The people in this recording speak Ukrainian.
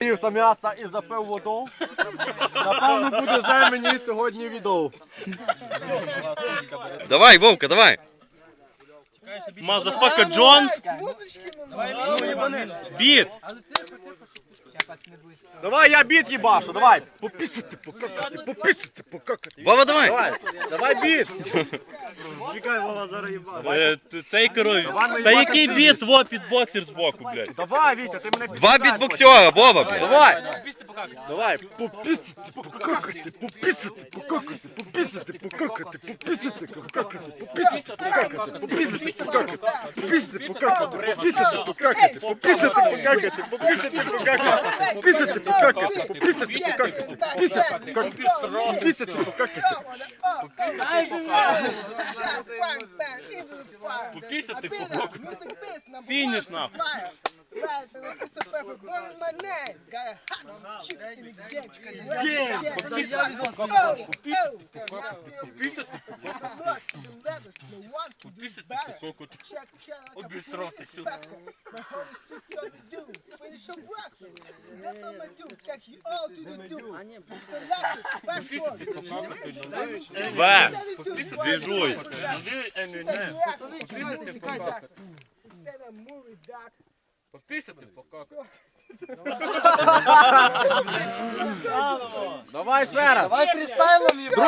Ївся м'яса і запив воду. Напевно, буде з мені сьогодні відов. Давай, Вовка, давай. Мазафака Джонс. Біт. Давай я біт їбашу, давай. Пописати, покакати, пописати, покакати. Вова, давай. Давай, біт. Чекай, Вова, зараз їбашу. Е, Цей король. Та який біт, во, підбоксер збоку, блядь. Давай, Вітя, ти мене Два бітбоксера, Вова, блядь. Давай. Давай. Пописати, покакати, пописати, покакати, пописати, покакати, пописати, покакати, пописати, покакати, пописати, покакати, пописати, покакати, пописати, покакати, пописати, покакати, пописати, покакати, пописати, покакати, пописати, покакати, пописати, покакати, пописати, покакати. Пописати Фініш, нахуй service, they want to do better. Check, check, like a police inspector. My whole street gonna do. Finish your breakfast. That's what I do. Take you all to the do. The last password. Вен, біжуй. Instead of movie doc, Підписати покакати. Давай ще раз. Давай фрістайлом їбать.